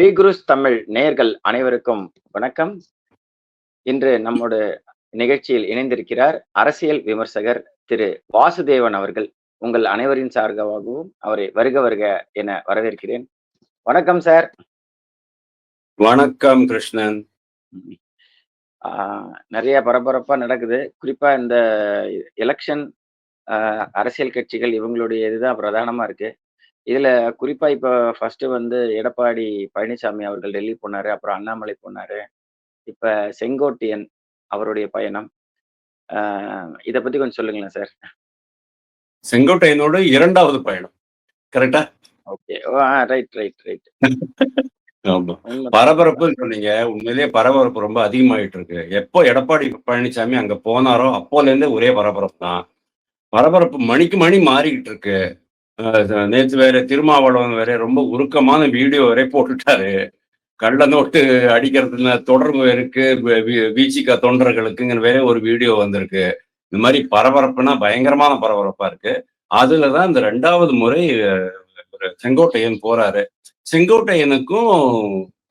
பீக்ருஸ் தமிழ் நேயர்கள் அனைவருக்கும் வணக்கம். இன்று நம்மோட நிகழ்ச்சியில் இணைந்திருக்கிறார் அரசியல் விமர்சகர் திரு வாசுதேவன் அவர்கள். உங்கள் அனைவரின் சார்பாகவும் அவரை வருக வருக என வரவேற்கிறேன். வணக்கம் சார். வணக்கம் கிருஷ்ணன். ஆஹ் நிறைய பரபரப்பா நடக்குது. குறிப்பா இந்த எலெக்ஷன் அரசியல் கட்சிகள் இவங்களுடைய இதுதான் பிரதானமா இருக்கு. இதுல குறிப்பா இப்ப ஃபர்ஸ்ட் வந்து எடப்பாடி பழனிசாமி அவர்கள் டெல்லி போனாரு அப்புறம் அண்ணாமலை போனாரு இப்ப செங்கோட்டையன் அவருடைய பயணம். இத பத்தி கொஞ்சம் சொல்லுங்களேன் சார். செங்கோட்டையனோட இரண்டாவது பயணம். கரெக்டா? ஓகே. ரைட் ரைட் ரைட் ஆமா. பரபரப்பு சொன்னீங்க உண்மையிலேயே பரபரப்பு ரொம்ப அதிகமாயிட்டு இருக்கு எப்போ எடப்பாடி பழனிசாமி அங்க போனாரோ அப்போல இருந்தே ஒரே பரபரப்பு தான். பரபரப்பு மணிக்கு மணி மாறிக்கிட்டு இருக்கு நேற்று வேற திருமாவளவன் வேற ரொம்ப உருக்கமான வீடியோ வரை போட்டுட்டாரு. கள்ள நோட்டு அடிக்கிறதுல தொடர்பு இருக்கு வீச்சிக்கா தொண்டர்களுக்குங்கிற வேற ஒரு வீடியோ வந்திருக்கு. இந்த மாதிரி பரபரப்புனா பயங்கரமான பரபரப்பா இருக்கு. அதுலதான் இந்த ரெண்டாவது முறை செங்கோட்டையன் போறாரு. செங்கோட்டையனுக்கும்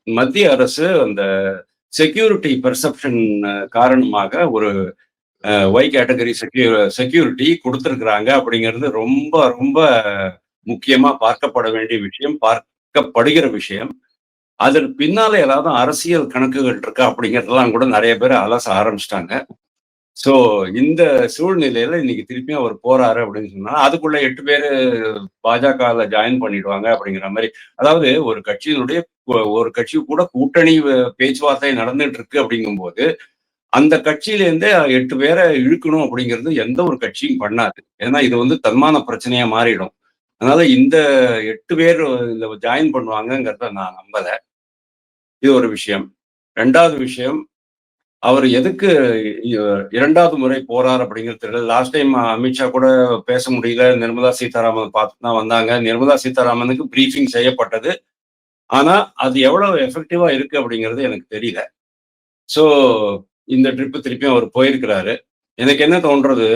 மத்திய அரசு அந்த செக்யூரிட்டி பெர்செப்ஷன் காரணமாக ஒரு ஒய் கேட்டகரி செக்யூ செக்யூரிட்டி கொடுத்துருக்குறாங்க அப்படிங்கிறது ரொம்ப ரொம்ப முக்கியமா பார்க்கப்பட வேண்டிய விஷயம் பார்க்கப்படுகிற விஷயம். அதற்கு பின்னால ஏதாவது அரசியல் கணக்குகள் இருக்கா அப்படிங்கிறதெல்லாம் கூட நிறைய பேர் அலச ஆரம்பிச்சிட்டாங்க. ஸோ இந்த சூழ்நிலையில இன்னைக்கு திருப்பியும் அவர் போறாரு அப்படின்னு சொன்னா அதுக்குள்ள எட்டு பேர் பாஜகவில் ஜாயின் பண்ணிடுவாங்க அப்படிங்கிற மாதிரி. அதாவது ஒரு கட்சியினுடைய ஒரு கட்சி கூட கூட்டணி பேச்சுவார்த்தை நடந்துட்டு இருக்கு அப்படிங்கும்போது அந்த கட்சியிலேருந்தே எட்டு பேரை இழுக்கணும் அப்படிங்கிறது எந்த ஒரு கட்சியும் பண்ணாது. ஏன்னா இது வந்து தன்மான பிரச்சனையா மாறிடும். அதனால இந்த எட்டு பேர் இந்த ஜாயின் பண்ணுவாங்கங்கிறத நான் நம்பல. இது ஒரு விஷயம். ரெண்டாவது விஷயம் அவர் எதுக்கு இரண்டாவது முறை போறார் அப்படிங்கிறது தெரியல. லாஸ்ட் டைம் அமித்ஷா கூட பேச முடியல. நிர்மலா சீதாராமன் பார்த்து தான் வந்தாங்க. நிர்மலா சீதாராமனுக்கு பிரீஃபிங் செய்யப்பட்டது. ஆனா அது எவ்வளவு எஃபெக்டிவா இருக்கு அப்படிங்கிறது எனக்கு தெரியல. ஸோ இந்த ட்ரிப்பு திருப்பியும் அவர் போயிருக்கிறாரு. எனக்கு என்ன தோன்றது?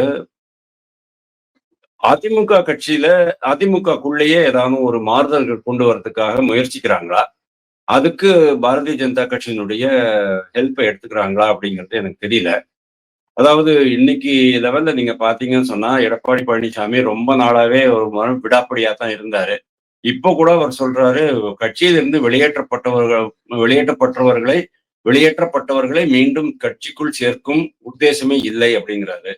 அதிமுக கட்சியில அதிமுகக்குள்ளேயே ஏதாவது ஒரு மாறுதல்கள் கொண்டு வரதுக்காக முயற்சிக்கிறாங்களா? அதுக்கு பாரதிய ஜனதா கட்சியினுடைய ஹெல்ப்பை எடுத்துக்கிறாங்களா அப்படிங்கிறது எனக்கு தெரியல. அதாவது இன்னைக்கு லெவல்ல நீங்க பாத்தீங்கன்னு சொன்னா எடப்பாடி பழனிசாமி ரொம்ப நாளாவே ஒரு மரம் விடாப்படியா தான் இருந்தாரு. இப்போ கூட அவர் சொல்றாரு கட்சியிலிருந்து வெளியேற்றப்பட்டவர்கள் வெளியேற்றப்பட்டவர்களை வெளியேற்றப்பட்டவர்களை மீண்டும் கட்சிக்குள் சேர்க்கும் உத்தேசமே இல்லை அப்படிங்கிறாரு.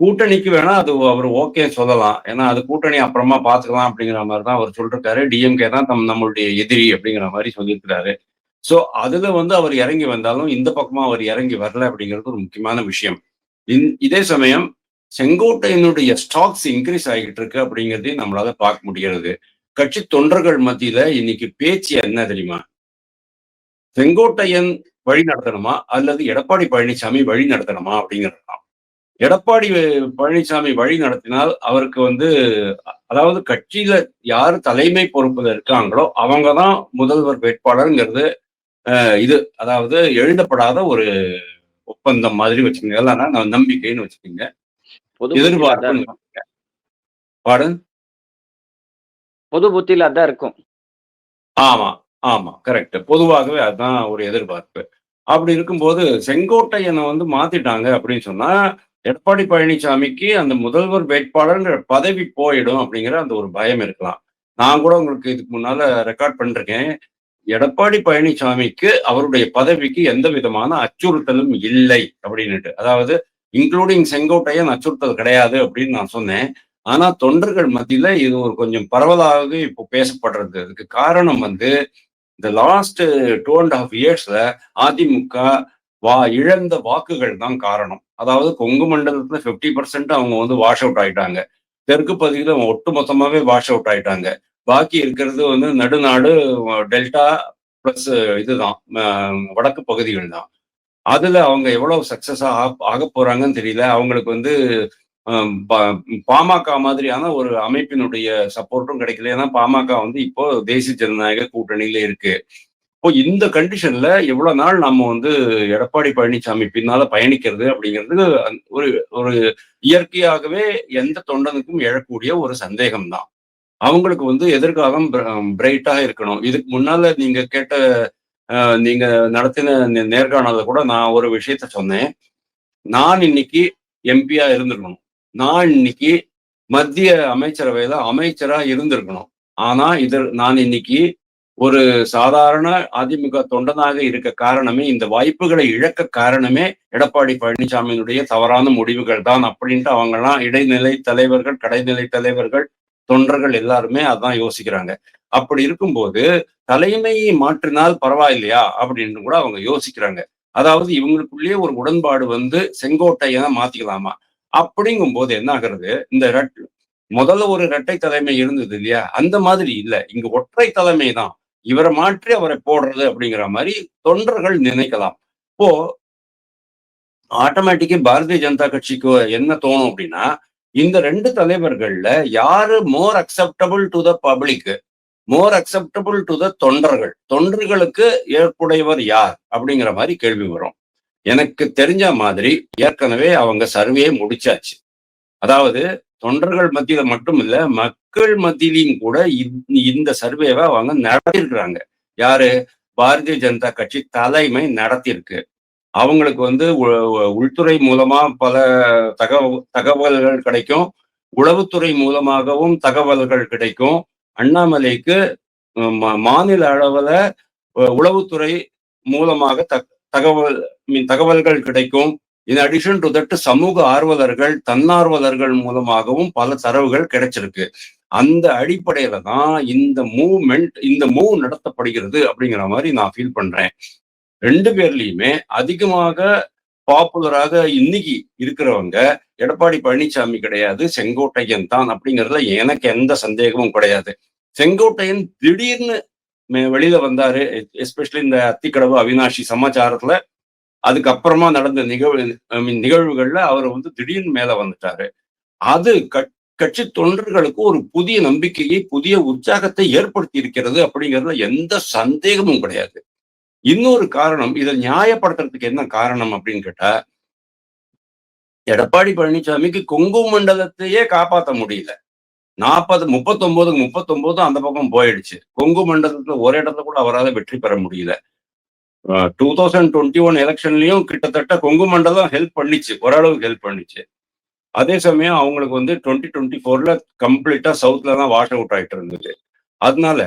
கூட்டணிக்கு வேணா அது அவர் ஓகே சொல்லலாம். ஏன்னா அது கூட்டணி அப்புறமா பாத்துக்கலாம் அப்படிங்கிற மாதிரி தான் அவர் சொல்லிருக்காரு. டிஎம்கே தான் தம் நம்மளுடைய எதிரி அப்படிங்கிற மாதிரி சொல்லியிருக்கிறாரு. ஸோ அதுல வந்து அவர் இறங்கி வந்தாலும் இந்த பக்கமா அவர் இறங்கி வரல அப்படிங்கிறது ஒரு முக்கியமான விஷயம். இதே சமயம் செங்கோட்டையினுடைய ஸ்டாக்ஸ் இன்க்ரீஸ் ஆகிட்டு இருக்கு அப்படிங்கிறதையும் நம்மளால பார்க்க முடிகிறது. கட்சி தொண்டர்கள் மத்தியில இன்னைக்கு பேச்சு என்ன தெரியுமா? செங்கோட்டையன் வழி நடத்தணுமா? அல்லது எடப்பாடி பழனிசாமி வழி நடத்தணுமா? அப்படிங்கிறதுதான் எடப்பாடி பழனிசாமி வழி நடத்தினால் அவருக்கு வந்து அதாவது கட்சியில யார் தலைமை பொறுப்புல இருக்காங்களோ அவங்க தான் முதல்வர் வேட்பாளருங்கிறது இது. அதாவது எழுதப்படாத ஒரு ஒப்பந்தம் மாதிரி வச்சுக்கோங்க. எல்லாம் நம்பிக்கைன்னு வச்சுக்கோங்க. எதிர்பார்ப்பு பாடு பொது புத்தியில அதான் இருக்கும். ஆமா ஆமா. கரெக்ட். பொதுவாகவே அதுதான் ஒரு எதிர்பார்ப்பு. அப்படி இருக்கும்போது செங்கோட்டையனை வந்து மாத்திட்டாங்க அப்படின்னு சொன்னா எடப்பாடி பழனிசாமிக்கு அந்த முதல்வர் வேட்பாளர்ன்ற பதவி போயிடும் அப்படிங்கிற அந்த ஒரு பயம் இருக்கலாம். நான் கூட உங்களுக்கு இதுக்கு முன்னால ரெக்கார்ட் பண்ணிருக்கேன். எடப்பாடி பழனிசாமிக்கு அவருடைய பதவிக்கு எந்த விதமான அச்சுறுத்தலும் இல்லை அப்படின்னுட்டு. அதாவது இன்க்ளூடிங் செங்கோட்டையன் அச்சுறுத்தல் கிடையாது அப்படின்னு நான் சொன்னேன். ஆனா தொண்டர்கள் மத்தியில இது ஒரு கொஞ்சம் பரவலாக இப்போ பேசப்படுறது. அதுக்கு காரணம் வந்து இந்த லாஸ்ட் டூ அண்ட் ஹாஃப் இயர்ஸ்ல அதிமுக வா இழந்த வாக்குகள் தான் காரணம். அதாவது கொங்கு மண்டலத்துல பிப்டி பர்சன்ட் அவங்க வந்து வாஷ் அவுட் ஆயிட்டாங்க. தெற்கு பகுதியில ஒட்டு மொத்தமாவே வாஷ் அவுட் ஆயிட்டாங்க. பாக்கி இருக்கிறது வந்து நடுநாடு டெல்டா பிளஸ் இதுதான். வடக்கு பகுதிகள் தான். அதுல அவங்க எவ்வளவு சக்சஸா ஆக போறாங்கன்னு தெரியல. அவங்களுக்கு வந்து பாமக மாதிரியான ஒரு அமைப்பினுடைய சப்போர்ட்டும் கிடைக்கல. ஏன்னா பாமக வந்து இப்போ தேசிய ஜனநாயக கூட்டணியில இருக்கு. இப்போ இந்த கண்டிஷன்ல எவ்வளவு நாள் நம்ம வந்து எடப்பாடி பழனிசாமி பின்னால பயணிக்கிறது அப்படிங்கிறது ஒரு ஒரு இயற்கையாகவே எந்த தொண்டனுக்கும் எழக்கூடிய ஒரு சந்தேகம் தான் அவங்களுக்கு வந்து எதிர்காலம் பிரைட்டாக இருக்கணும். இதுக்கு முன்னால நீங்க கேட்ட நீங்க நடத்தின நே- கூட நான் ஒரு விஷயத்த சொன்னேன். நான் இன்னைக்கு எம்பியா இருந்திருக்கணும். நான் இன்னைக்கு மத்திய அமைச்சரவையில அமைச்சரா இருந்திருக்கணும். ஆனா இதர் நான் இன்னைக்கு ஒரு சாதாரண அதிமுக தொண்டனாக இருக்க காரணமே இந்த வாய்ப்புகளை இழக்க காரணமே எடப்பாடி பழனிசாமியினுடைய தவறான முடிவுகள் தான் அப்படின்ட்டு அவங்கெல்லாம் இடைநிலை தலைவர்கள் கடைநிலை தலைவர்கள் தொண்டர்கள் எல்லாருமே அதான் யோசிக்கிறாங்க. அப்படி இருக்கும்போது தலைமையை மாற்றினால் பரவாயில்லையா அப்படின்னு கூட அவங்க யோசிக்கிறாங்க. அதாவது இவங்களுக்குள்ளேயே ஒரு உடன்பாடு வந்து செங்கோட்டையனை மாத்திக்கலாமா? அப்படிங்கும் போது என்ன ஆகுறது இந்த ரெட் முதல்ல ஒரு இரட்டை தலைமை இருந்தது இல்லையா? அந்த மாதிரி இல்ல. இங்க ஒற்றை தலைமை தான். இவரை மாற்றி அவரை போடுறது அப்படிங்கிற மாதிரி தொண்டர்கள் நினைக்கலாம். இப்போ ஆட்டோமேட்டிக்கா பாரதிய ஜனதா கட்சிக்கு என்ன தோணும் அப்படின்னா இந்த ரெண்டு தலைவர்கள்ல யாரு more acceptable to the public more acceptable to the தொண்டர்கள்? தொண்டர்களுக்கு ஏற்புடையவர் யார்? அப்படிங்கிற மாதிரி கேள்வி வரும். எனக்கு தெரிஞ்ச மாதிரி ஏற்கனவே அவங்க சர்வே முடிச்சாச்சு. அதாவது தொண்டர்கள் மத்தியில மட்டும் இல்ல மக்கள் மத்தியிலையும் கூட இந்த- இந்த சர்வேவை அவங்க நடத்திருக்கிறாங்க யாரு? பாரதிய ஜனதா கட்சி தலைமை நடத்தியிருக்கு. அவங்களுக்கு வந்து உள்துறை மூலமா பல தகவல் தகவல்கள் கிடைக்கும். உளவுத்துறை மூலமாகவும் தகவல்கள் கிடைக்கும். அண்ணாமலைக்கு மா- மாநில அளவுல உளவுத்துறை மூலமாக தகவல் மீன் தகவல்கள் கிடைக்கும். இன் அடிஷன் டு தட் சமூக ஆர்வலர்கள் தன்னார்வலர்கள் மூலமாகவும் பல தரவுகள் கிடைச்சிருக்கு. அந்த அடிப்படையில தான் இந்த மூவ்மெண்ட் இந்த மூவ் நடத்தப்படுகிறது அப்படிங்கிற மாதிரி நான் ஃபீல் பண்றேன். ரெண்டு பேர்லயுமே அதிகமாக பாப்புலராக இன்னைக்கு இருக்கிறவங்க எடப்பாடி பழனிசாமி கிடையாது செங்கோட்டையன் தான் அப்படிங்கிறதுல எனக்கு எந்த சந்தேகமும் கிடையாது. செங்கோட்டையன் திடீர்னு வெளியில வந்தாரு எஸ்பெஷலி இந்த அத்திக்கடவு அவினாஷி சமாச்சாரத்துல. அதுக்கப்புறமா நடந்த நிகழ்வு நிகழ்வுகள்ல அவர் வந்து திடீர்னு மேல வந்துட்டாரு. அது கட்சி தொண்டர்களுக்கு ஒரு புதிய நம்பிக்கையை புதிய உற்சாகத்தை ஏற்படுத்தி இருக்கிறது அப்படிங்கிறதுல எந்த சந்தேகமும் கிடையாது. இன்னொரு காரணம் இதை நியாயப்படுத்துறதுக்கு என்ன காரணம் அப்படின்னு கேட்டா எடப்பாடி பழனிசாமிக்கு கொங்கு மண்டலத்தையே காப்பாற்ற முடியல. நாற்பது முப்பத்தொன்பதுக்கு முப்பத்தொன்பதும் அந்த பக்கம் போயிடுச்சு. கொங்கு மண்டலத்துல ஒரு இடத்துல கூட அவரால் வெற்றி பெற முடியல. டூ தௌசண்ட் டுவெண்ட்டி ஒன் எலெக்ஷன்லயும் கிட்டத்தட்ட கொங்கு மண்டலம் ஹெல்ப் பண்ணிச்சு. ஓரளவுக்கு ஹெல்ப் பண்ணிச்சு. அதே சமயம் அவங்களுக்கு வந்து டுவெண்ட்டி டுவெண்ட்டி ஃபோர்ல கம்ப்ளீட்டா சவுத்ல தான் வாஷ் அவுட் ஆயிட்டு இருந்தது. அதனால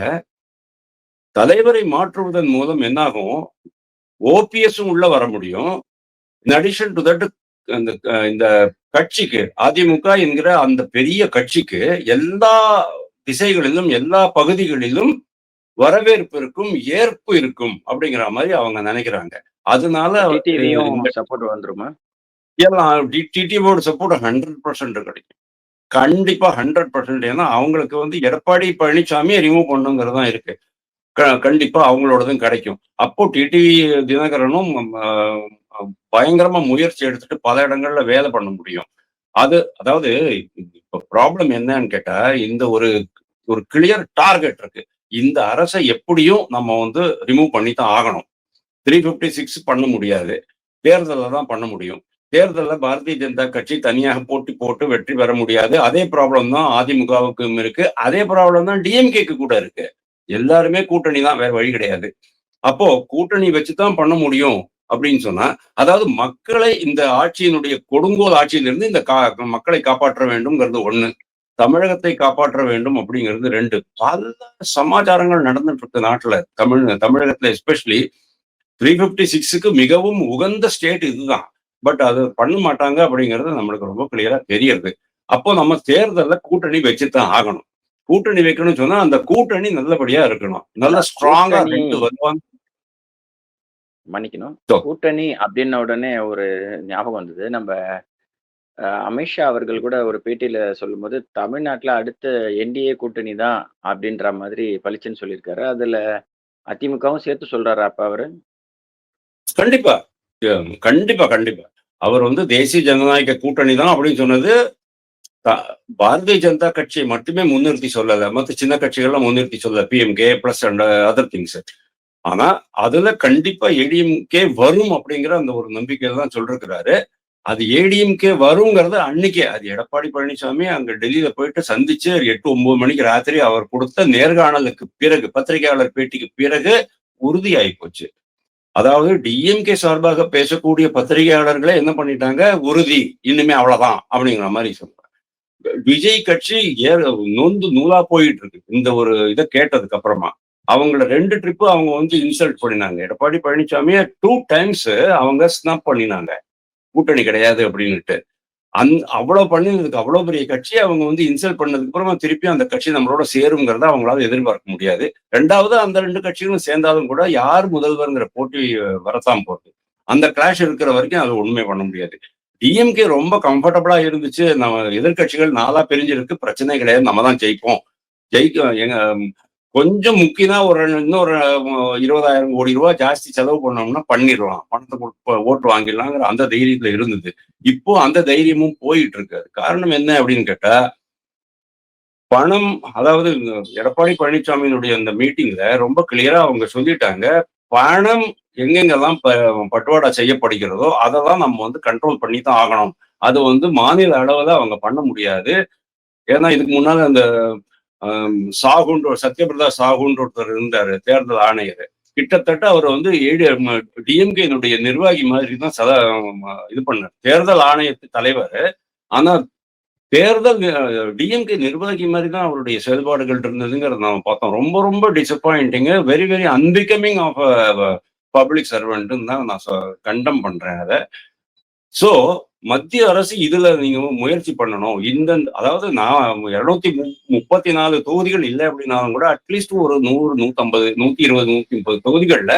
தலைவரை மாற்றுவதன் மூலம் என்னாகும்? ஓபிஎஸும் உள்ள வர முடியும். இன் அடிஷன் டு தட் அந்த இந்த கட்சிக்கு அதிமுக என்கிற அந்த பெரிய கட்சிக்கு எல்லா திசைகளிலும் எல்லா பகுதிகளிலும் வரவேற்பு இருக்கும் ஏற்பு இருக்கும் அப்படிங்கிற மாதிரி அவங்க நினைக்கிறாங்க. அதனால சப்போர்ட் வந்துருமா? எல்லாம் டிடிவோட சப்போர்ட் ஹண்ட்ரட் பர்சன்ட் கிடைக்கும். கண்டிப்பா ஹண்ட்ரட் பர்சன்ட் ஏன்னா அவங்களுக்கு வந்து எடப்பாடி பழனிசாமியை ரிமூவ் பண்ணுங்கிறது தான் இருக்கு கண்டிப்பா அவங்களோடதும் கிடைக்கும். அப்போ டிடிவி தினகரனும் பயங்கரமா முயற்சி எடுத்துட்டு பல இடங்கள்ல வேலை பண்ண முடியும். அது அதாவது இப்ப ப்ராப்ளம் என்னன்னு கேட்டா இந்த ஒரு ஒரு கிளியர் டார்கெட் இருக்கு. இந்த அரசை எப்படியும் நம்ம வந்து ரிமூவ் பண்ணி தான் ஆகணும். த்ரீ பிப்டி சிக்ஸ் பண்ண முடியாது. தேர்தலில் தான் பண்ண முடியும். தேர்தலில் பாரதிய ஜனதா கட்சி தனியாக போட்டி போட்டு வெற்றி பெற முடியாது. அதே ப்ராப்ளம் தான் அதிமுகவுக்கும் இருக்கு. அதே ப்ராப்ளம் தான் டிஎம்கேக்கு கூட இருக்கு. எல்லாருமே கூட்டணி தான் வேற வழி கிடையாது. அப்போ கூட்டணி வச்சு தான் பண்ண முடியும். அப்படின்னு சொன்னா அதாவது மக்களை இந்த ஆட்சியினுடைய கொடுங்கோல் ஆட்சியிலிருந்து இந்த கா மக்களை காப்பாற்ற வேண்டும்ங்கிறது ஒண்ணு. தமிழகத்தை காப்பாற்ற வேண்டும் அப்படிங்கிறது ரெண்டு. பல சமாச்சாரங்கள் நடந்துட்டு இருக்கு நாட்டுல. தமிழ் தமிழகத்துல எஸ்பெஷலி த்ரீ ஃபிஃப்டி சிக்ஸுக்கு மிகவும் உகந்த ஸ்டேட் இதுதான். பட் அது பண்ண மாட்டாங்க அப்படிங்கிறது நம்மளுக்கு ரொம்ப கிளியரா தெரியறது. அப்போ நம்ம தேர்தல்ல கூட்டணி வச்சுதான் ஆகணும். கூட்டணி வைக்கணும்னு சொன்னா அந்த கூட்டணி நல்லபடியா இருக்கணும். நல்ல ஸ்ட்ராங்கா ரெண்டு வருவாங்க. மன்னிக்கணும். கூட்டணி அப்படின்ன உடனே ஒரு ஞாபகம் வந்தது. நம்ம அமித்ஷா அவர்கள் கூட ஒரு பேட்டியில சொல்லும்போது தமிழ்நாட்டுல அடுத்த என்டிஏ கூட்டணி தான் அப்படின்ற மாதிரி பளிச்சுன்னு சொல்லியிருக்காரு. அதுல அதிமுகவும் சேர்த்து சொல்றாரு அப்ப அவரு? கண்டிப்பா. கண்டிப்பா கண்டிப்பா. அவர் வந்து தேசிய ஜனநாயக கூட்டணி தான் அப்படின்னு சொன்னது பாரதிய ஜனதா கட்சியை மட்டுமே முன்னிறுத்தி சொல்லல. மற்ற சின்ன கட்சிகள்லாம் முன்னிறுத்தி சொல்லல. PMK plus and other things ஆனா அதுல கண்டிப்பா ஏடிஎம்கே வரும் அப்படிங்கிற அந்த ஒரு நம்பிக்கையில தான் சொல்லிருக்கிறாரு. அது ஏடிஎம்கே வருங்கிறது அன்னைக்கே. அது எடப்பாடி பழனிசாமி அங்க டெல்லியில போயிட்டு சந்திச்சு எட்டு ஒன்பது மணிக்கு ராத்திரி அவர் கொடுத்த நேர்காணலுக்கு பிறகு பத்திரிகையாளர் பேட்டிக்கு பிறகு உறுதியாகி போச்சு. அதாவது டிஎம்கே சார்பாக பேசக்கூடிய பத்திரிகையாளர்களே என்ன பண்ணிட்டாங்க? உறுதி. இன்னுமே அவ்வளவுதான் அப்படிங்கிற மாதிரி சொல்றாங்க விஜய் கட்சி ஏ நொந்து நூலா போயிட்டு இருக்கு. இந்த ஒரு இதை கேட்டதுக்கு அப்புறமா. அவங்கள ரெண்டு ட்ரிப்பு அவங்க வந்து இன்சல்ட் பண்ணினாங்க. எடப்பாடி பழனிசாமியை டூ டைம்ஸ் அவங்க ஸ்னாப் பண்ணினாங்க. கூட்டணி கிடையாது அப்படின்னுட்டு. அந் அவ்வளவு பண்ணினதுக்கு அவ்வளவு பெரிய கட்சி அவங்க வந்து இன்சல்ட் பண்ணதுக்கு அப்புறமா திருப்பி அந்த கட்சி நம்மளோட சேருங்கிறத அவங்களால எதிர்பார்க்க முடியாது. ரெண்டாவது அந்த ரெண்டு கட்சிகளும் சேர்ந்தாலும் கூட யார் முதல்வர்ங்கிற போட்டி வரத்தான் போகுது. அந்த கிளாஷ் இருக்கிற வரைக்கும் அது உண்மை பண்ண முடியாது. டிஎம்கே ரொம்ப கம்ஃபர்டபுளா இருந்துச்சு. நம்ம எதிர்கட்சிகள் நாளா பிரிஞ்சிருக்கு. பிரச்சனை கிடையாது. நம்ம தான் ஜெயிப்போம். ஜெயிக்க எங்க கொஞ்சம் முக்கியமா ஒரு இன்னொரு இருபதாயிரம் கோடி ரூபாய் ஜாஸ்தி செலவு பண்ணோம்னா பண்ணிடலாம். பணத்தை ஓட்டு வாங்கிடலாங்கிற அந்த தைரியத்துல இருந்தது. இப்போ அந்த தைரியமும் போயிட்டு இருக்காது காரணம் என்ன அப்படின்னு கேட்டா பணம் அதாவது எடப்பாடி பழனிசாமியினுடைய அந்த மீட்டிங்ல ரொம்ப கிளியரா அவங்க சொல்லிட்டாங்க. பணம் எங்கெங்கெல்லாம் பட்டுவாடா செய்யப்படுகிறதோ அதெல்லாம் நம்ம வந்து கண்ட்ரோல் பண்ணி தான் ஆகணும். அது வந்து மாநில அளவுல அவங்க பண்ண முடியாது. ஏன்னா இதுக்கு முன்னால அந்த சாகுன்ற சத்யபிரதா சாகுன்ற ஒருத்தர் இருந்தாரு தேர்தல் ஆணையர். கிட்டத்தட்ட அவர் வந்து ஏடி டிஎம்கேனுடைய நிர்வாகி மாதிரி தான் சதா இது பண்ணார். தேர்தல் ஆணையத்து தலைவர். ஆனா தேர்தல் டிஎம்கே நிர்வாகி மாதிரி தான் அவருடைய செயல்பாடுகள் இருந்ததுங்கிறத நம்ம பார்த்தோம். ரொம்ப ரொம்ப disappointing very very unbecoming of public சர்வெண்ட்னு தான் நான் கண்டம் பண்றேன் அதை. ஸோ மத்திய அரசு இதுல நீங்க முயற்சி பண்ணணும். இந்த அதாவது நான் இருநூத்தி முப்பத்தி நாலு தொகுதிகள் இல்லை அப்படின்னாலும் கூட அட்லீஸ்ட் ஒரு நூறு நூத்தம்பது நூத்தி இருபது நூத்தி முப்பது தொகுதிகள்ல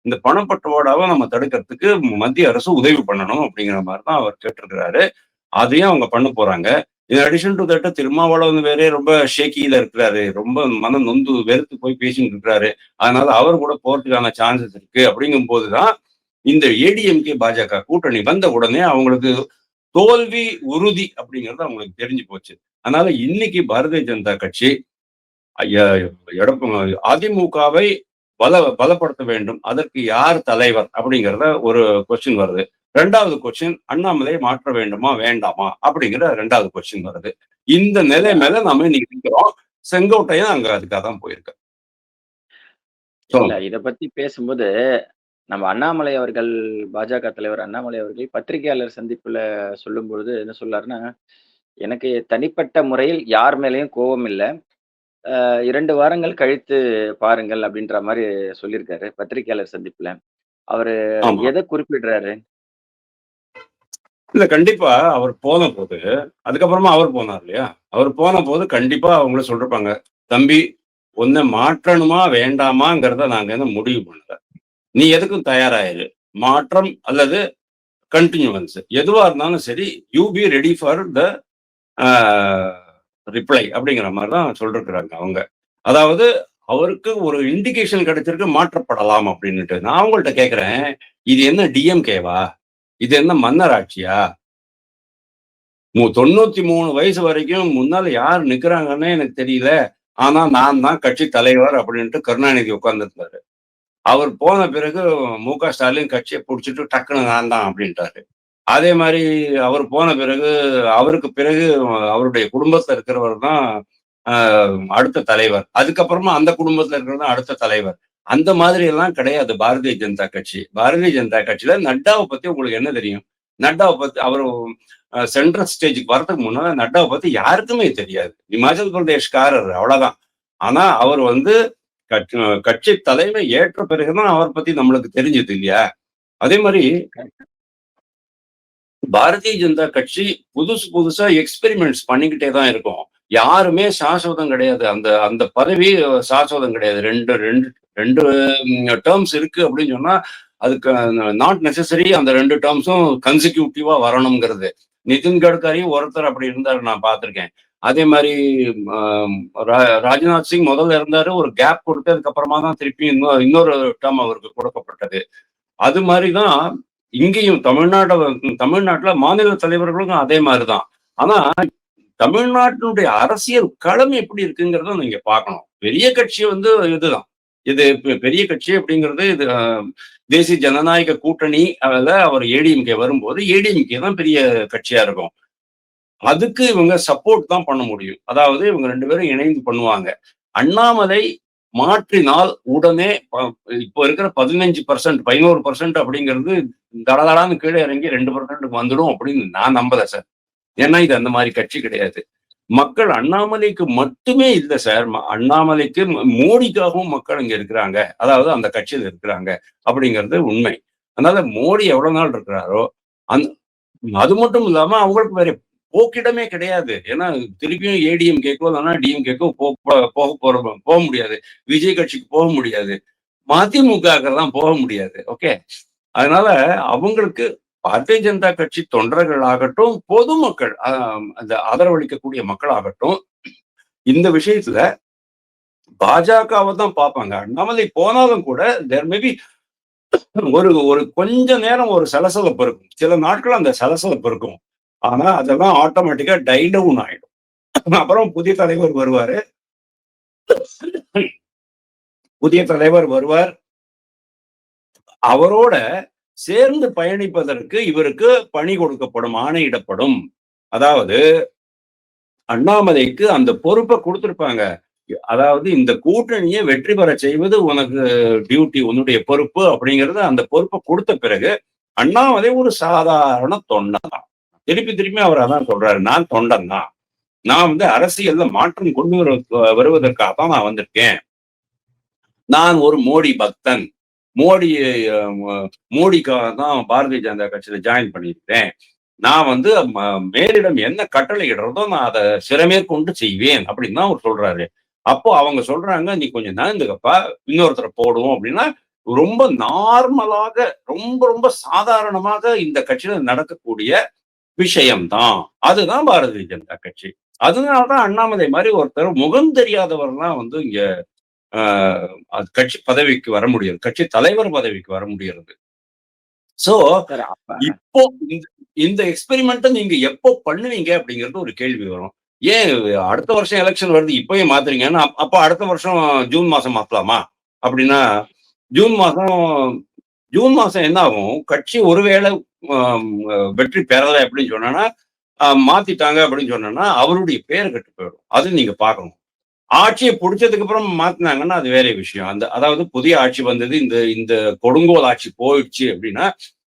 இந்த பணப்பட்டுவாடாவை நம்ம தடுக்கிறதுக்கு மத்திய அரசு உதவி பண்ணணும் அப்படிங்கிற மாதிரி தான் அவர் கேட்டிருக்கிறாரு. அதையும் அவங்க பண்ண போறாங்க. இது அடிஷன் டு தட்ட திருமாவளவன் வேறே ரொம்ப ஷேக்கியில இருக்கிறாரு. ரொம்ப மனம் நொந்து வெறுத்து போய் பேசிட்டு இருக்கிறாரு. அதனால அவர் கூட போறதுக்கான சான்சஸ் இருக்கு. அப்படிங்கும் போதுதான் இந்த ஏடிஎம்கே பாஜக கூட்டணி வந்த உடனே அவங்களுக்கு தோல்வி உறுதி அப்படிங்கிறது அவங்களுக்கு தெரிஞ்சு போச்சு. அதனால இன்னைக்கு பாரதிய ஜனதா கட்சி எடப்ப அதிமுகவை பல பலப்படுத்த வேண்டும். அதற்கு யார் தலைவர் அப்படிங்கிறத ஒரு கொஸ்டின் வருது. ரெண்டாவது கொஸ்டின் அண்ணாமலை மாற்ற வேண்டுமா வேண்டாமா அப்படிங்கிற ரெண்டாவது கொஸ்டின் வருது. இந்த நிலை மேல நம்ம இன்னைக்கு இருக்கிறோம் செங்கோட்டையும் அங்க அதுக்காக தான் போயிருக்க இத பத்தி பேசும்போது நம்ம அண்ணாமலை அவர்கள் பாஜக தலைவர் அண்ணாமலை அவர்கள் பத்திரிகையாளர் சந்திப்புல சொல்லும் பொழுது என்ன சொல்லாருன்னா எனக்கு தனிப்பட்ட முறையில் யார் மேலேயும் கோபம் இல்லை. இரண்டு வாரங்கள் கழித்து பாருங்கள் அப்படின்ற மாதிரி சொல்லியிருக்காரு பத்திரிகையாளர் சந்திப்புல. அவரு எதை குறிப்பிடுறாரு? இல்ல கண்டிப்பா அவர் போன போது அதுக்கப்புறமா அவர் போனார் இல்லையா? அவர் போன போது கண்டிப்பா அவங்கள சொல்லிருப்பாங்க தம்பி ஒன்ன மாற்றணுமா வேண்டாமாங்கிறத நாங்க என்ன முடிவு பண்ணல. நீ எதுக்கும் தயாராயிரு. மாற்றம் அல்லது கண்டினியூவன்ஸ் எதுவா இருந்தாலும் சரி you be ready for the reply அப்படிங்கிற மாதிரி தான் சொல்லிருக்கிறாங்க அவங்க. அதாவது அவருக்கு ஒரு இண்டிகேஷன் கிடைச்சிருக்கு மாற்றப்படலாம் அப்படின்னுட்டு. நான் அவங்கள்ட்ட கேட்குறேன் இது என்ன டிஎம்கேவா இது என்ன மன்னர் ஆட்சியா தொண்ணூத்தி மூணு வயசு வரைக்கும் முன்னால யார் நிக்கிறாங்கன்னு எனக்கு தெரியல. ஆனா நான் தான் கட்சி தலைவர் அப்படின்ட்டு கருணாநிதி உட்கார்ந்துருந்தாரு. அவர் போன பிறகு மு க ஸ்டாலின் கட்சியை பிடிச்சிட்டு டக்குன்னு நான் தான் அப்படின்ட்டாரு. அதே மாதிரி அவர் போன பிறகு அவருக்கு பிறகு அவருடைய குடும்பத்தில் இருக்கிறவர் தான் அடுத்த தலைவர். அதுக்கப்புறமா அந்த குடும்பத்தில் இருக்கிறது தான் அடுத்த தலைவர். அந்த மாதிரி எல்லாம் கிடையாது பாரதிய ஜனதா கட்சி. பாரதிய ஜனதா கட்சியில நட்டாவை பத்தி உங்களுக்கு என்ன தெரியும்? நட்டாவை பத்தி அவர் சென்ட்ரல் ஸ்டேஜுக்கு வரதுக்கு முன்னால நட்டாவை பத்தி யாருக்குமே தெரியாது. இமாச்சல் பிரதேஷ்காரர் அவ்வளவுதான். ஆனா அவர் வந்து கட்சி தலைமை ஏற்ற பிறகுதான் அவர் பத்தி நம்மளுக்கு தெரிஞ்சது இல்லையா? அதே மாதிரி பாரதிய ஜனதா கட்சி புதுசு புதுசா எக்ஸ்பெரிமெண்ட்ஸ் பண்ணிக்கிட்டே தான் இருக்கும். யாருமே சாஸ்வதம் கிடையாது. அந்த அந்த பதவி சாஸ்வதம் கிடையாது. ரெண்டு ரெண்டு ரெண்டு டேர்ம்ஸ் இருக்கு அப்படின்னு சொன்னா அதுக்கு நாட் நெசசரி அந்த ரெண்டு டேர்ம்ஸும் கன்சிக்யூட்டிவா வரணுங்கிறது. நிதின் கட்கரியும் ஒருத்தர் அப்படி இருந்தாரு நான் பார்த்திருக்கேன். அதே மாதிரி ராஜ்நாத் சிங் முதல்ல இருந்தாரு ஒரு கேப் கொடுத்து அதுக்கப்புறமா தான் திருப்பி இன்னொரு இன்னொரு டேர்ம் அவருக்கு கொடுக்கப்பட்டது. அது மாதிரிதான் இங்கேயும் தமிழ்நாடு தமிழ்நாட்டுல மாநில தலைவர்களுக்கும் அதே மாதிரிதான். ஆனா தமிழ்நாட்டினுடைய அரசியல் களம் எப்படி இருக்குங்கிறத நீங்க பார்க்கணும். பெரிய கட்சி வந்து இதுதான். இது பெரிய கட்சி அப்படிங்கிறது இது தேசிய ஜனநாயக கூட்டணி அதில் அவர் ஏடிஎம்கே வரும்போது ஏடிஎம்கே தான் பெரிய கட்சியா இருக்கும். அதுக்கு இவங்க சப்போர்ட் தான் பண்ண முடியும். அதாவது இவங்க ரெண்டு பேரும் இணைந்து பண்ணுவாங்க. அண்ணாமலை மாற்றினால் உடனே இப்போ இருக்கிற பதினஞ்சு பர்சன்ட் பதினோரு பர்சன்ட் அப்படிங்கிறது தடதடான்னு கீழே இறங்கி ரெண்டு பர்சன்ட் வந்துடும் அப்படின்னு நான் நம்பல சார் ஏன்னா இது அந்த மாதிரி கட்சி கிடையாது. மக்கள் அண்ணாமலைக்கு மட்டுமே இல்லை சார் அண்ணாமலைக்கு மோடிக்காகவும் மக்கள் இங்க இருக்கிறாங்க. அதாவது அந்த கட்சியில் இருக்கிறாங்க அப்படிங்கிறது உண்மை. அதனால மோடி எவ்வளவு நாள் இருக்கிறாரோ அந்த அது மட்டும் இல்லாம அவங்களுக்கு வேற போக்கிடமே கிடையாது. ஏன்னா திருப்பியும் ஏடிஎம் கேக்கோ இல்லைன்னா டிஎம் கேக்கோ போக போற போக முடியாது. விஜய் கட்சிக்கு போக முடியாது. மதிமுக தான் போக முடியாது. ஓகே? அதனால அவங்களுக்கு பாரதிய ஜனதா கட்சி தொண்டர்கள் ஆகட்டும் பொதுமக்கள் ஆஹ், அந்த ஆதரவளிக்கக்கூடிய மக்கள் ஆகட்டும் இந்த விஷயத்துல பாஜகவை தான் பார்ப்பாங்க. அண்ணாமலை போனாலும் கூட தேர் மேபி ஒரு ஒரு கொஞ்ச நேரம் ஒரு சலசலப்பு இருக்கும். சில நாட்கள் அந்த சலசலப்பு இருக்கும். ஆனா அதெல்லாம் ஆட்டோமேட்டிக்கா டை டவுன் ஆயிடும். அப்புறம் புதிய தலைவர் வருவாரு. புதிய தலைவர் வருவார். அவரோட சேர்ந்து பயணிப்பதற்கு இவருக்கு பணி கொடுக்கப்படும் ஆணையிடப்படும். அதாவது அண்ணாமலைக்கு அந்த பொறுப்பை கொடுத்துருப்பாங்க. அதாவது இந்த கூட்டணியை வெற்றி பெற செய்வது உனக்கு டியூட்டி உன்னுடைய பொறுப்பு அப்படிங்கறது அந்த பொறுப்பை கொடுத்த பிறகு அண்ணாமலை ஒரு சாதாரண தொண்டை தான். திருப்பி திருப்பி அவர் அதான் சொல்றாரு நான் தொண்டன் தான் நான் வந்து அரசியல்ல மாற்றம் கொண்டு வர வருவதற்காக தான் நான் வந்திருக்கேன். நான் ஒரு மோடி பக்தன். மோடி மோடிக்காக தான் பாரதிய ஜனதா கட்சியில ஜாயின் பண்ணியிருக்கேன் நான் வந்து ம- மேலிடம் என்ன கட்டளை இடுறதோ நான் அதை சிறமேற்கொண்டு செய்வேன் அப்படின்னு தான் அவர் சொல்றாரு. அப்போ அவங்க சொல்றாங்க நீ கொஞ்சம் நகர்ந்துக்கப்பா இன்னொருத்தரை போடுவோம் அப்படின்னா ரொம்ப நார்மலாக ரொம்ப ரொம்ப சாதாரணமாக இந்த கட்சியில நடக்கக்கூடிய விஷயம்தான். அதுதான் பாரதிய ஜனதா கட்சி. அதனாலதான் அண்ணாமலை மாதிரி ஒருத்தர் முகம் தெரியாதவர்லாம் வந்து இங்க அது கட்சி பதவிக்கு வர முடியாது கட்சி தலைவர் பதவிக்கு வர முடியாது சோ இப்போ இந்த எக்ஸ்பெரிமெண்ட்டை நீங்க எப்போ பண்ணுவீங்க அப்படிங்கிறது ஒரு கேள்வி வரும். ஏன் அடுத்த வருஷம் எலெக்ஷன் வருது இப்போயே மாத்துறீங்கன்னா அப்ப- அடுத்த வருஷம் ஜூன் மாசம் மாத்தலாமா? அப்படின்னா ஜூன் மாசம் ஜூன் மாசம் என்ன ஆகும் கட்சி ஒருவேளை வெற்றி பெறலை அப்படின்னு சொன்னா மாத்திட்டாங்க அப்படின்னு சொன்னா அவருடைய பேர் கெட்டு போயிடும். அது நீங்க பார்க்கணும். ஆட்சியை பிடிச்சதுக்கு அப்புறம் மாத்தினாங்கன்னா அது வேற விஷயம். அந்த அதாவது புதிய ஆட்சி வந்தது இந்த இந்த கொடுங்கோல் ஆட்சி போயிடுச்சு அப்படின்னா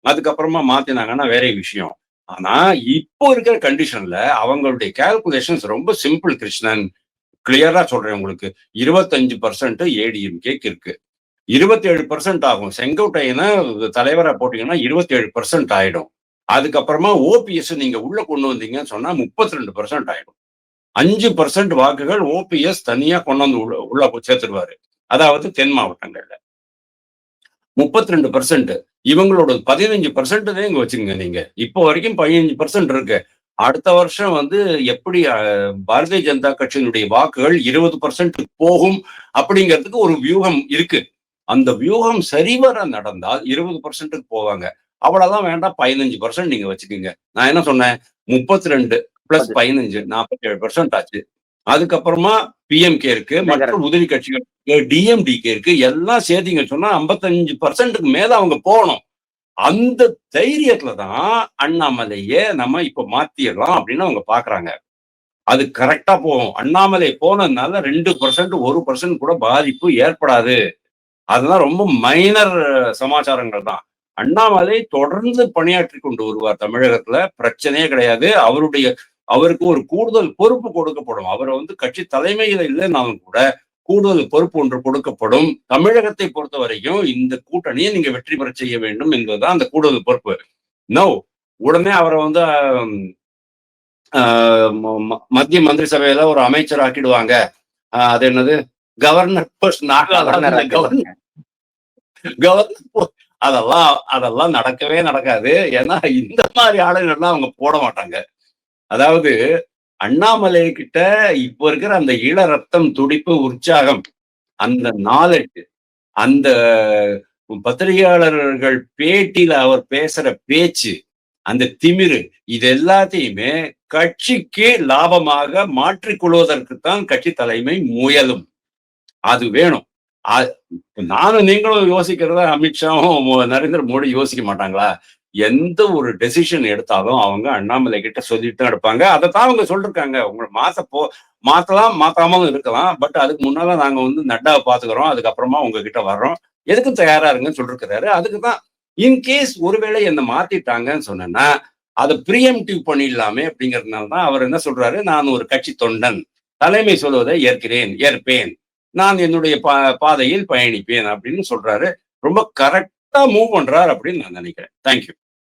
அதுக்கப்புறமா மாத்தினாங்கன்னா வேற விஷயம். ஆனா இப்போ இருக்கிற கண்டிஷன்ல அவங்களுடைய கால்குலேஷன்ஸ் ரொம்ப சிம்பிள் கிருஷ்ணன். கிளியரா சொல்றேன் உங்களுக்கு. இருபத்தஞ்சு பர்சன்ட் ஏடிஎம்கேக்கு இருக்கு. இருபத்தி ஏழு பர்சன்ட் ஆகும். செங்கோட்டையனை தலைவரா போட்டீங்கன்னா இருபத்தி ஏழு பர்சன்ட் ஆயிடும். அதுக்கப்புறமா ஓபிஎஸ் நீங்க உள்ள கொண்டு வந்தீங்கன்னு சொன்னா முப்பத்தி ரெண்டு பர்சன்ட் ஆயிடும். அஞ்சு பர்சன்ட் வாக்குகள் ஓபிஎஸ் தனியா கொண்டு வந்து உள்ள உள்ள சேர்த்துருவாரு அதாவது தென் மாவட்டங்கள்ல. முப்பத்தி ரெண்டு பர்சன்ட் இவங்களோட பதினஞ்சு பர்சன்ட் தான் இங்க வச்சுங்க நீங்க. இப்போ வரைக்கும் பதினஞ்சு பர்சன்ட் இருக்கு. அடுத்த வருஷம் வந்து எப்படி பாரதிய ஜனதா கட்சியினுடைய வாக்குகள் இருபது பர்சன்ட் போகும் அப்படிங்கிறதுக்கு ஒரு வியூகம் இருக்கு. அந்த வியூகம் சரிவர நடந்தால் இருபது பர்சன்ட்டுக்கு போவாங்க. அவ்வளவுதான் வேண்டாம் பதினஞ்சு பர்சன்ட் நீங்க வச்சுக்கோங்க. நான் என்ன சொன்னேன்? முப்பத்தி ரெண்டு பிளஸ் பதினஞ்சு நாற்பத்தி ஏழு பர்சன்ட் ஆச்சு. அதுக்கப்புறமா பிஎம்கே இருக்கு மற்ற உதவி கட்சிகள் டிஎம்டிகே இருக்கு எல்லாம் சேர்த்தீங்க சொன்னா ஐம்பத்தஞ்சு பர்சன்ட்டுக்கு மேல அவங்க போகணும். அந்த தைரியத்துல தான் அண்ணாமலையே நம்ம இப்ப மாத்திடலாம் அப்படின்னு அவங்க பாக்குறாங்க. அது கரெக்டா போகும். அண்ணாமலை போனதுனால ரெண்டு பர்சன்ட் ஒரு பர்சன்ட் கூட பாதிப்பு ஏற்படாது. அதெல்லாம் ரொம்ப மைனர் சமாச்சாரங்கள் தான் அண்ணாமலை தொடர்ந்து பணியாற்றி கொண்டு வருவார் தமிழகத்துல. பிரச்சனையே கிடையாது. அவருடைய அவருக்கு ஒரு கூடுதல் பொறுப்பு கொடுக்கப்படும். அவர் வந்து கட்சி தலைமையில இல்லைனாலும் கூட கூடுதல் பொறுப்பு ஒன்று கொடுக்கப்படும். தமிழகத்தை பொறுத்த வரைக்கும் இந்த கூட்டணியை நீங்க வெற்றி பெற செய்ய வேண்டும் என்பதுதான் அந்த கூடுதல் பொறுப்பு. நோ உடனே அவரை வந்து மத்திய மந்திரி சபையில ஒரு அமைச்சர் ஆக்கிடுவாங்க அது என்னது? கவர்னர் நாகாலாந்து கவர்னர் கவர்னர் அதெல்லாம் அதெல்லாம் நடக்கவே நடக்காது. ஏன்னா இந்த மாதிரி ஆளுநர்லாம் அவங்க போட மாட்டாங்க. அதாவது அண்ணாமலை கிட்ட இப்ப இருக்கிற அந்த இள ரத்தம் துடிப்பு உற்சாகம் அந்த நாலேஜ் அந்த பத்திரிகையாளர்கள் பேட்டியில அவர் பேசுற பேச்சு அந்த திமிரு இது எல்லாத்தையுமே கட்சிக்கு லாபமாக மாற்றிக்கொள்வதற்கு தான் கட்சி தலைமை முயலும். அது வேணும். நானும் நீங்களும் யோசிக்கிறத அமித்ஷாவும் நரேந்திர மோடி யோசிக்க மாட்டாங்களா? எந்த ஒரு டெசிஷன் எடுத்தாலும் அவங்க அண்ணாமலை கிட்ட சொல்லிட்டு தான் எடுப்பாங்க அதை தான் அவங்க சொல்லிருக்காங்க. உங்களை மாத்த போ மாத்தலாம் மாத்தாமலும் இருக்கலாம். பட் அதுக்கு முன்னால நாங்க வந்து நட்டாவை பாத்துக்கிறோம். அதுக்கப்புறமா உங்ககிட்ட வர்றோம். எதுக்கும் தயாரா இருங்கன்னு சொல்லிருக்கிறாரு. அதுக்கு தான் இன்கேஸ் ஒருவேளை என்ன மாத்திட்டாங்கன்னு சொன்னேன்னா அதை ப்ரீஎம்டிவ் பண்ணிடலாமே அப்படிங்கிறதுனால தான் அவர் என்ன சொல்றாரு? நான் ஒரு கட்சி தொண்டன். தலைமை சொல்வதை ஏற்கிறேன் ஏற்பேன். நான் என்னுடைய பா பாதையில் பயணிப்பேன் அப்படின்னு சொல்றாரு. ரொம்ப கரெக்டா மூவ் பண்றாரு அப்படின்னு நான் நினைக்கிறேன். தேங்க்யூ